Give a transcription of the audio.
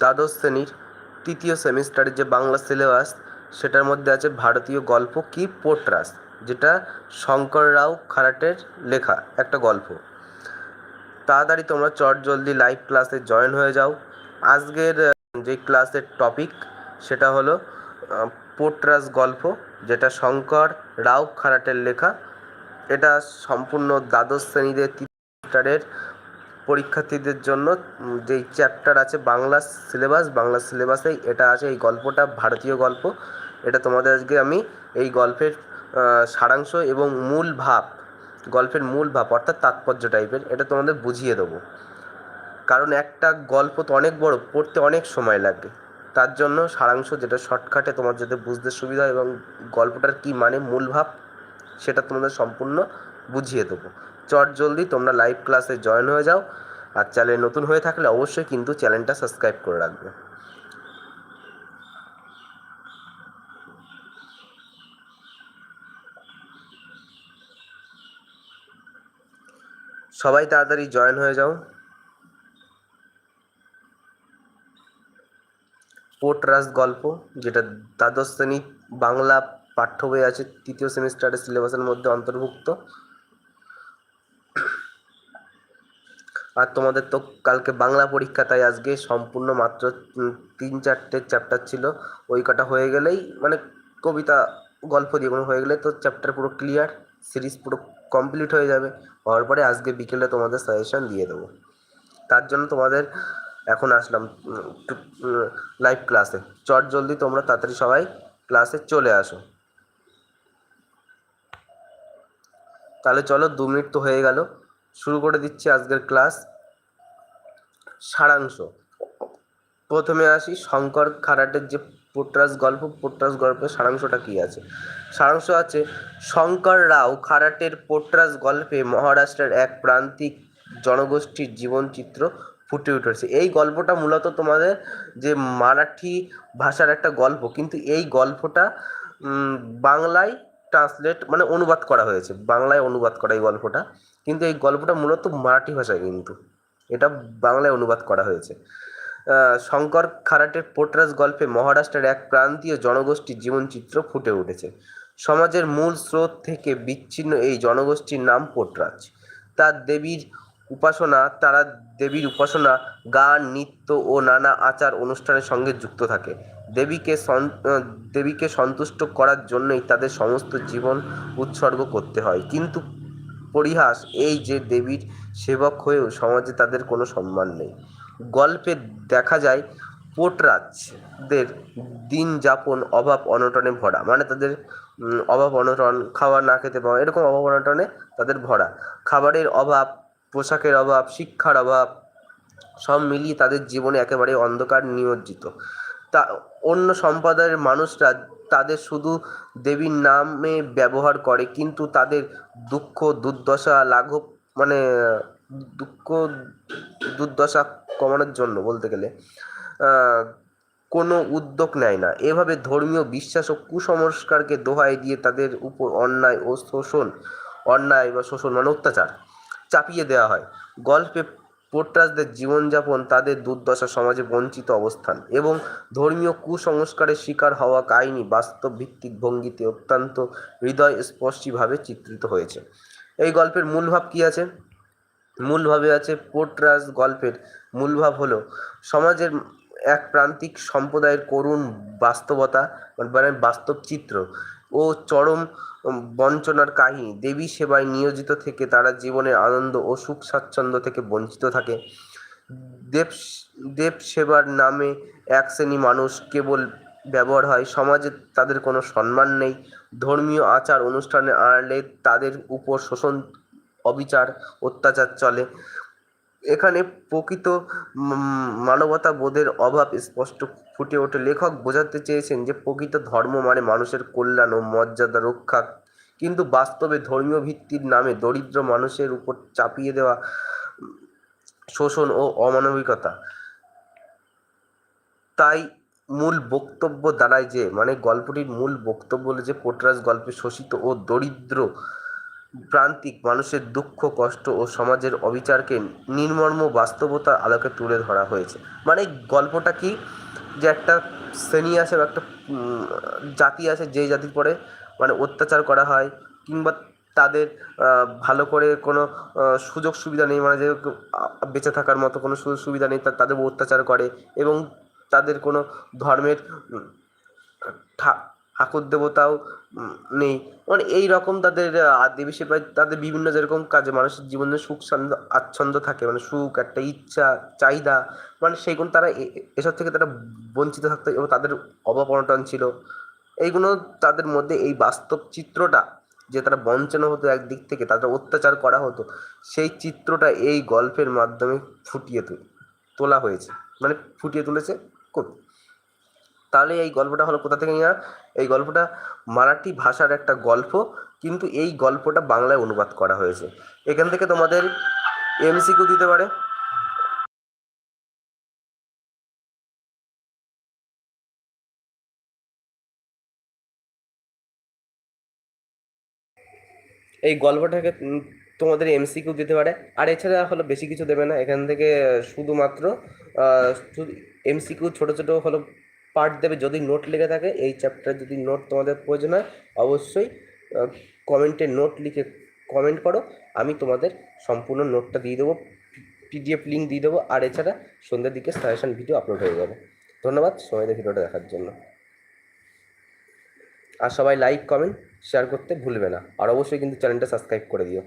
দ্বাদশ শ্রেণির তৃতীয় সেমিস্টারের যে বাংলা সিলেবাস, সেটার মধ্যে আছে ভারতীয় গল্প কি পোট্রাস, যেটা শঙ্কর রাও খারাটের লেখা একটা গল্প। তাড়াতাড়ি তোমরা চট জলদি লাইভ ক্লাসে জয়েন হয়ে যাও। আজকের, যে ক্লাসের টপিক সেটা হলো পোট্রাস গল্প, যেটা শঙ্কর রাও খারাটের লেখা। এটা সম্পূর্ণ দ্বাদশ শ্রেণীদের সেমিস্টারের পরীক্ষার্থীদের জন্য যেই চ্যাপ্টার আছে বাংলা সিলেবাস বাংলা সিলেবাসেই এটা আছে এই গল্পটা, ভারতীয় গল্প। এটা তোমাদের আজকে আমি এই গল্পের সারাংশ এবং মূল ভাব, গল্পের মূল ভাব, অর্থাৎ তাৎপর্য টাইপের এটা তোমাদের বুঝিয়ে দেবো। কারণ একটা গল্প তো অনেক বড়, পড়তে অনেক সময় লাগে। তার জন্য সারাংশ যেটা শর্টকাটে তোমার যাতে বুঝতে সুবিধা এবং গল্পটার কী মানে মূল ভাব, সেটা তোমাদের সম্পূর্ণ বুঝিয়ে দেবো। চট জলদি তোমরা লাইভ ক্লাসে জয়েন হয়ে যাও। আর চ্যানেল নতুন হয়ে থাকলে অবশ্যই কিন্তু চ্যানেলটা সাবস্ক্রাইব করে রাখবে। সবাই তাড়াতাড়ি জয়েন হয়ে যাও। পোটরাস গল্প, যেটা দ্বাদশ শ্রেণি বাংলা পাঠ্য বই আছে, তৃতীয় সেমিস্টারের সিলেবাসের মধ্যে অন্তর্ভুক্ত। আর তোমাদের তো কালকে বাংলা পরীক্ষা, তাই আজকে সম্পূর্ণ মাত্র তিন চারটে চ্যাপ্টার ছিল। ওই কটা হয়ে গেলেই মানে কবিতা, গল্প দিয়ে কোনো হয়ে গেলে তো চ্যাপ্টার পুরো ক্লিয়ার সিরিজ পুরো কমপ্লিট হয়ে যাবে। হওয়ার পরে আজকে বিকেলে তোমাদের সাজেশন দিয়ে দেবো। তার জন্য তোমাদের এখন আসলাম লাইভ ক্লাসে চট জলদি তোমরা তাড়াতাড়ি সবাই ক্লাসে চলে আসো। তাহলে চলো, দু মিনিট তো হয়ে গেল। শুরু করে দিচ্ছি আজকের ক্লাস। সারাংশ। প্রথমে আসি শঙ্কর খারাটের যে পোট্রাস গল্প, পোট্রাস গল্পের সারাংশটা কি আছে? সারাংশ আছে, শঙ্কর রাও খারাটের পোট্রাস গল্পে মহারাষ্ট্রের এক প্রান্তিক জনগোষ্ঠীর জীবনচিত্র ফুটে উঠেছে। এই গল্পটা মূলত তোমাদের যে মারাঠি ভাষার একটা গল্প, কিন্তু এই গল্পটা বাংলায় ট্রান্সলেট মানে অনুবাদ করা হয়েছে। বাংলায় অনুবাদ করা এই গল্পটা। কিন্তু এই গল্পটা মূলত মারাঠি ভাষায় কিন্তু। এটা বাংলায় অনুবাদ করা হয়েছে। শঙ্কর খারাটের পোটরাস গল্পে মহারাষ্ট্রের এক প্রান্তীয় জনগোষ্ঠীর জীবনচিত্র ফুটে উঠেছে। সমাজের মূল স্রোত থেকে বিচ্ছিন্ন এই জনগোষ্ঠীর নাম পোটরাজ। তার দেবীর উপাসনা, তারা দেবীর উপাসনা, গান, নৃত্য ও নানা আচার অনুষ্ঠানের সঙ্গে যুক্ত থাকে। দেবীকে সন- দেবীকে সন্তুষ্ট করার জন্যই তাদের সমস্ত জীবন উৎসর্গ করতে হয়। কিন্তু পরিহাস, এই যে দেবীর সেবক হয়েও সমাজে তাদের কোনো সম্মান নেই। গল্পে দেখা যায়, পোটরাজদের দিন যাপন, অভাব অনটনে ভরা। মানে তাদের অভাব অনটন, খাবার না খেতে পাওয়া, এরকম অভাব অনটনে তাদের ভরা। খাবারের অভাব, পোশাকের অভাব, শিক্ষার অভাব, সব মিলিয়ে তাদের জীবনে একেবারে অন্ধকার নিমজ্জিত। তা, অন্য সম্প্রদায়ের মানুষরা তাদের শুধু দেবীর নামে ব্যবহার করে, কিন্তু তাদের দুঃখ, দুর্দশা, লাঘব মানে দুঃখ, দুর্দশা কমানোর জন্য বলতে গেলে কোনো উদ্যোগ নেয় না। এভাবে ধর্মীয় বিশ্বাস ও কুসংস্কারকে দোহাই দিয়ে তাদের উপর অন্যায় ও শোষণ, অন্যায় বা শোষণ মানে অত্যাচার চাপিয়ে দেওয়া হয়। গল্পে পোট্রাসদের জীবনযাপন, তাদের দুর্দশা সমাজে বঞ্চিত অবস্থান এবং ধর্মীয় কুসংস্কারের শিকার হওয়া কাহিনী বাস্তব ভিত্তিক ভঙ্গিতে অত্যন্ত হৃদয়স্পর্শীভাবে চিত্রিত হয়েছে। এই গল্পের মূল ভাব কী আছে? মূলভাবে আছে, পোট্রাস গল্পের মূলভাব হলো, সমাজের এক প্রান্তিক সম্প্রদায়ের করুণ বাস্তবতা মানে বাস্তব চিত্র ও চরম বঞ্চনার কাহিনী। দেবী সেবায় নিয়োজিত থেকে তারা জীবনের আনন্দ ও সুখ স্বাচ্ছন্দ্য থেকে বঞ্চিত থাকে। দেব দেব সেবার নামে এক শ্রেণি মানুষ কেবল ব্যবহার হয়। সমাজে তাদের কোনো সম্মান নেই। ধর্মীয় আচার অনুষ্ঠানে আড়ালে তাদের উপর শোষণ, অবিচার, অত্যাচার চলে। এখানে প্রকৃত উম, মানবতা বোধের অভাব স্পষ্ট ফুটে ওঠে। লেখক বোঝাতে চেয়েছেন যে প্রকৃত ধর্ম মানে মানুষের কল্যাণ ও মর্যাদা রক্ষা। কিন্তু বাস্তবে ধর্মীয় ভিত্তির নামে দরিদ্র মানুষের উপর চাপিয়ে দেওয়া শোষণ ও অমানবিকতা। তাই মূল বক্তব্য দাঁড়ায় যে মানে গল্পটির মূল বক্তব্য হলো যে পোটরাজ গল্পে শোষিত ও দরিদ্র প্রান্তিক মানুষের দুঃখ, কষ্ট ও সমাজের অবিচারকে নির্মর্ম বাস্তবতার আলোকে তুলে ধরা হয়েছে। মানে গল্পটা কি? যে একটা শ্রেণি আছে বা একটা জাতি আছে যেই জাতির পরে মানে অত্যাচার করা হয় কিংবা তাদের ভালো করে কোনো সুযোগ সুবিধা নেই মানে যে বেঁচে থাকার মতো কোনো সুযোগ সুবিধা নেই তাদের অত্যাচার করে এবং তাদের কোনো ধর্মের ঠাকুর দেবতাও নেই। মানে এই রকম তাদের আহ, দেবী সেবায় তাদের বিভিন্ন যেরকম কাজে মানুষের জীবনে সুখ আচ্ছন্দ থাকে। মানে সুখ একটা ইচ্ছা চাহিদা মানে সেইগুলো তারা এসব থেকে তারা বঞ্চিত থাকতো এবং তাদের অভাব অনটন ছিল। এইগুলো তাদের মধ্যে এই বাস্তব চিত্রটা যে তারা বঞ্চনা হতো একদিক থেকে তাদের অত্যাচার করা হতো সেই চিত্রটা এই গল্পের মাধ্যমে ফুটিয়ে তোলা হয়েছে। মানে ফুটিয়ে তুলেছে কবি। তাহলে এই গল্পটা হলো কোথা থেকে নেওয়া এই গল্পটা মারাঠি ভাষার একটা গল্প, কিন্তু এই গল্পটা বাংলায় অনুবাদ করা হয়েছে। এখান থেকে তোমাদের এমসিকিউ দিতে পারে। এই গল্পটাকে তোমাদের এমসিকিউ দিতে পারে। আর এছাড়া হলো বেশি কিছু দেবে না। এখান থেকে শুধুমাত্র এমসিকিউ ছোটো ছোটো হলো পার্ট দেবে যদি নোট লেগে থাকে, এই চ্যাপ্টার যদি নোট তোমাদের প্রয়োজন হয়, অবশ্যই কমেন্টে নোট লিখে কমেন্ট করো, আমি তোমাদের সম্পূর্ণ নোটটা দিয়ে দেবো পিডিএফ লিঙ্ক দিয়ে দেবো, আর এছাড়া সন্ধ্যের দিকে সাজেশন ভিডিও আপলোড হয়ে যাবে। ধন্যবাদ সময় ভিডিওটা দেখার জন্য। আর সবাই লাইক কমেন্ট শেয়ার করতে ভুলবে না। আর অবশ্যই কিন্তু চ্যানেলটা সাবস্ক্রাইব করে দিও।